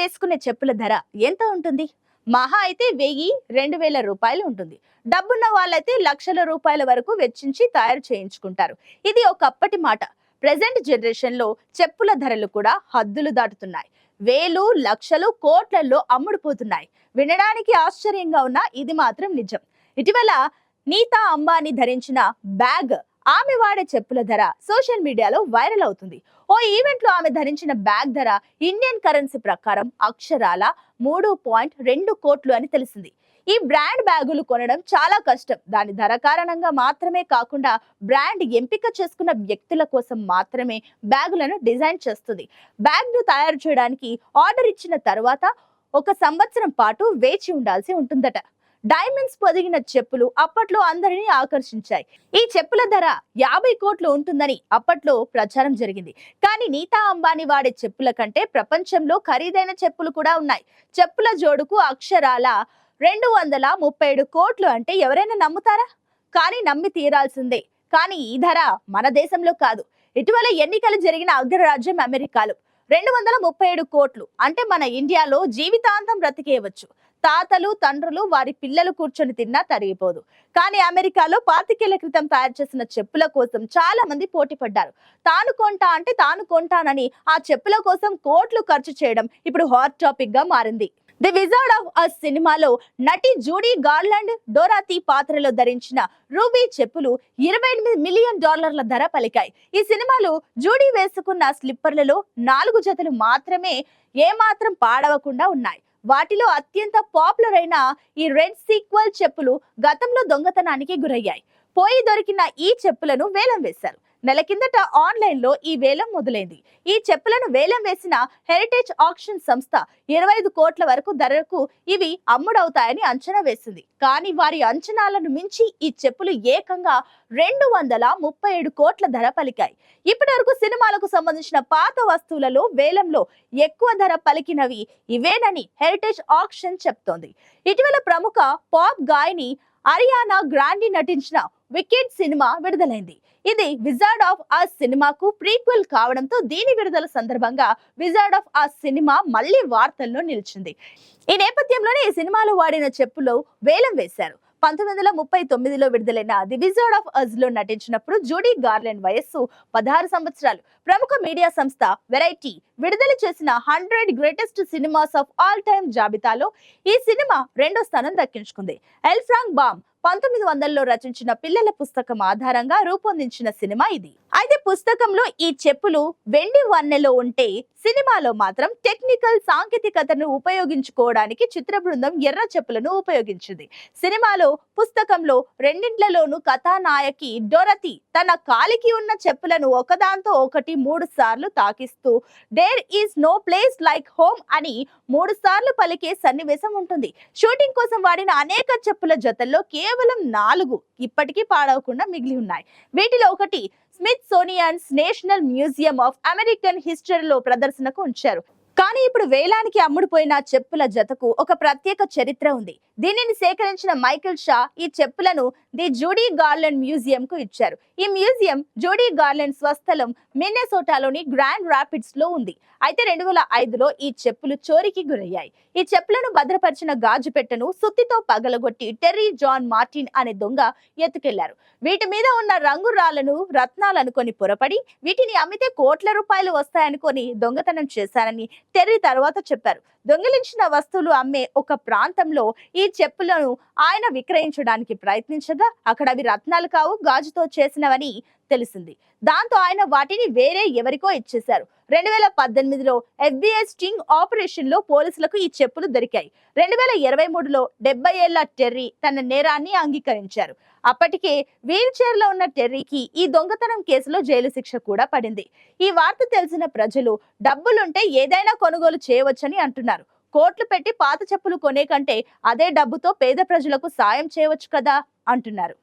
వేసుకునే చెప్పుల ధర ఎంత ఉంటుంది? మహా అయితే వెయ్యి రెండు వేల రూపాయలు ఉంటుంది. డబ్బున్న వాళ్ళైతే లక్షల రూపాయల వరకు వెచ్చించి తయారు చేయించుకుంటారు. ఇది ఒకప్పటి మాట. ప్రజెంట్ జనరేషన్లో చెప్పుల ధరలు కూడా హద్దులు దాటుతున్నాయి. వేలు లక్షలు కోట్లలో అమ్ముడుపోతున్నాయి. వినడానికి ఆశ్చర్యంగా ఉన్న ఇది మాత్రం నిజం. ఇటీవల నీతా అంబానీ ధరించిన బ్యాగ్ ఆమె వాడే చెప్పుల ధర సోషల్ మీడియాలో వైరల్ అవుతుంది. ఓ ఈవెంట్లో ఆమె ధరించిన బ్యాగ్ ధర ఇండియన్ కరెన్సీ ప్రకారం అక్షరాల మూడు పాయింట్ రెండు కోట్లు అని తెలిసింది. ఈ బ్రాండ్ బ్యాగులు కొనడం చాలా కష్టం. దాని ధర కారణంగా మాత్రమే కాకుండా బ్రాండ్ ఎంపిక చేసుకున్న వ్యక్తుల కోసం మాత్రమే బ్యాగులను డిజైన్ చేస్తుంది. బ్యాగ్ను తయారు చేయడానికి ఆర్డర్ ఇచ్చిన తర్వాత ఒక సంవత్సరం పాటు వేచి ఉండాల్సి ఉంటుందట. డైమండ్స్ పొదిగిన చెప్పులు అప్పట్లో అందరినీ ఆకర్షించాయి. ఈ చెప్పుల ధర యాభై కోట్లు ఉంటుందని అప్పట్లో ప్రచారం జరిగింది. కానీ నీతా అంబానీ వాడే చెప్పుల కంటే ప్రపంచంలో ఖరీదైన చెప్పులు కూడా ఉన్నాయి. చెప్పుల జోడుకు అక్షరాల రెండు వందల ముప్పై ఏడు కోట్లు అంటే ఎవరైనా నమ్ముతారా? కానీ నమ్మి తీరాల్సిందే. కానీ ఈ ధర మన దేశంలో కాదు. ఇటీవల ఎన్నికలు జరిగిన అగ్రరాజ్యం అమెరికాలో రెండు వందల ముప్పై ఏడు కోట్లు అంటే మన ఇండియాలో జీవితాంతం బ్రతికేయవచ్చు. తాతలు తండ్రులు వారి పిల్లలు కూర్చొని తిన్నా తరిగిపోదు. కానీ అమెరికాలో పాతికేళ్ళ క్రితం తయారు చేసిన చెప్పుల కోసం చాలా మంది పోటీ పడ్డారు. తాను కొంటా అంటే తాను కొంటానని ఆ చెప్పుల కోసం కోట్లు ఖర్చు చేయడం ఇప్పుడు హాట్ టాపిక్గా మారింది. ది విజార్డ్ ఆఫ్ అస్ సినిమాలో నటి జూడీ గార్లాండ్ డోరాతి పాత్రలో ధరించిన రూబీ చెప్పులు ఇరవై ఎనిమిది మిలియన్ డాలర్ల ధర పలికాయి. ఈ సినిమాలో జూడీ వేసుకున్న స్లిప్పర్లలో నాలుగు జతలు మాత్రమే ఏమాత్రం పాడవకుండా ఉన్నాయి. వాటిలో అత్యంత పాపులర్ అయిన ఈ రెడ్ సీక్వల్ చెప్పులు గతంలో దొంగతనానికి గురయ్యాయి. పోయి దొరికిన ఈ చెప్పులను వేలం వేశారు. నెల కిందట ఆన్లైన్లో ఈ వేలం మొదలైంది. ఈ చెప్పులను వేలం వేసిన హెరిటేజ్ ఆక్షన్ సంస్థ ఇరవై ఐదు కోట్ల వరకు ధరకు ఇవి అమ్ముడవుతాయని అంచనా వేసింది. కానీ వారి అంచనాలను మించి ఈ చెప్పులు ఏకంగా రెండు వందల ముప్పై ఏడు కోట్ల ధర పలికాయి. ఇప్పటి వరకు సినిమాలకు సంబంధించిన పాత వస్తువులలో వేలంలో ఎక్కువ ధర పలికినవి ఇవేనని హెరిటేజ్ ఆక్షన్ చెప్తోంది. ఇటీవల ప్రముఖ పాప్ గాయని అరియానా గ్రాండి నటించిన వికెట్ సినిమా విడుదలైంది. ఇది విజార్డ్ ఆఫ్ ఆ సినిమాకు ప్రీక్వెల్ కావడంతో దీని విడుదల సందర్భంగా విజార్డ్ ఆఫ్ ఆ సినిమా మళ్ళీ వార్తల్లో నిలిచింది. ఈ నేపథ్యంలోనే ఈ సినిమాలో వాడిన చెప్పులో వేలం వేశారు. పంతొమ్మిది వందల ముప్పై తొమ్మిదిలో విడుదలైన ది విజార్డ్ ఆఫ్ అజ్లో నటించినప్పుడు జూడీ గార్లెండ్ వయస్సు పదహారు సంవత్సరాలు. ప్రముఖ మీడియా సంస్థ వెరైటీ విడుదల చేసిన hundred greatest cinemas of all time జాబితాలో ఈ సినిమా రెండో స్థానం దక్కించుకుంది. ఎల్ఫ్రాంగ్ బామ్ పంతొమ్మిది వందల్లో రచించిన పిల్లల పుస్తకం ఆధారంగా రూపొందించిన సినిమా ఇది. అయితే పుస్తకంలో ఈ చెప్పులు వెండి వన్నెలో ఉంటే సినిమాలో మాత్రం టెక్నికల్ సాంకేతికతను ఉపయోగించుకోవడానికి చిత్ర బృందం ఎర్ర చెప్పులను ఉపయోగించింది. సినిమాలో పుస్తకంలో రెండింట్లలోనూ కథానాయకి డొరతి తన కాలికి ఉన్న చెప్పులను ఒకదాంతో ఒకటి మూడు సార్లు తాకిస్తూ there is no place like home అని మూడు సార్లు పలికే సన్నివేశం ఉంటుంది. షూటింగ్ కోసం వాడిన అనేక చెప్పుల జతల్లో కేవలం నాలుగు ఇప్పటికీ పాడవకుండా మిగిలి ఉన్నాయి. వీటిలో ఒకటి Smithsonian's National Museum of American హిస్టరీలో ప్రదర్శనకు ఉంచారు. కానీ ఇప్పుడు వేలానికి అమ్ముడుపోయిన చెప్పుల జతకు ఒక ప్రత్యేక చరిత్ర ఉంది. దీనిని సేకరించిన మైకిల్ షా ఈ చెప్పులను ది జూడీ గార్లెండ్ మ్యూజియం కు ఇచ్చారు. ఈ మ్యూజియం జోడీ గార్లెండ్ స్వస్థలం మిన్నెసోటాలోని గ్రాండ్ రాపిడ్స్లో ఉంది. అయితే రెండు వేల ఐదులో ఈ చెప్పులు చోరీకి గురయ్యాయి. ఈ చెప్పులను భద్రపరిచిన గాజు పెట్టెను సుత్తితో పగలగొట్టి టెర్రీ జాన్ మార్టిన్ అనే దొంగ ఎత్తుకెళ్ళారు. వీటి మీద ఉన్న రంగు రాళ్ళను రత్నాలనుకొని పొరపడి వీటిని అమ్మితే కోట్ల రూపాయలు వస్తాయనుకొని దొంగతనం చేశారని టెర్రీ తర్వాత చెప్పారు. దొంగిలించిన వస్తువులు అమ్మే ఒక ప్రాంతంలో ఈ చెప్పులను ఆయన విక్రయించడానికి ప్రయత్నించగా అక్కడ అవి రత్నాలు కావు గాజుతో చేసిన చేసినవని తెలిసింది. దాంతో ఆయన వాటిని వేరే ఎవరికో ఇచ్చేశారు. రెండు వేల పద్దెనిమిదిలో ఎఫ్బిఐ స్టింగ్ ఆపరేషన్లో పోలీసులకు ఈ చెప్పులు దొరికాయి. రెండు వేల ఇరవై మూడులో డెబ్బై ఏళ్ళ టెర్రీ తన నేరాన్ని అంగీకరించారు. అప్పటికే వీల్ చైర్లో ఉన్న టెర్రీకి ఈ దొంగతనం కేసులో జైలు శిక్ష కూడా పడింది. ఈ వార్త తెలిసిన ప్రజలు డబ్బులుంటే ఏదైనా కొనుగోలు చేయవచ్చని అంటున్నారు. కోట్లు పెట్టి పాత చెప్పులు కొనే కంటే అదే డబ్బుతో పేద ప్రజలకు సాయం చేయవచ్చు కదా? అంటున్నారు.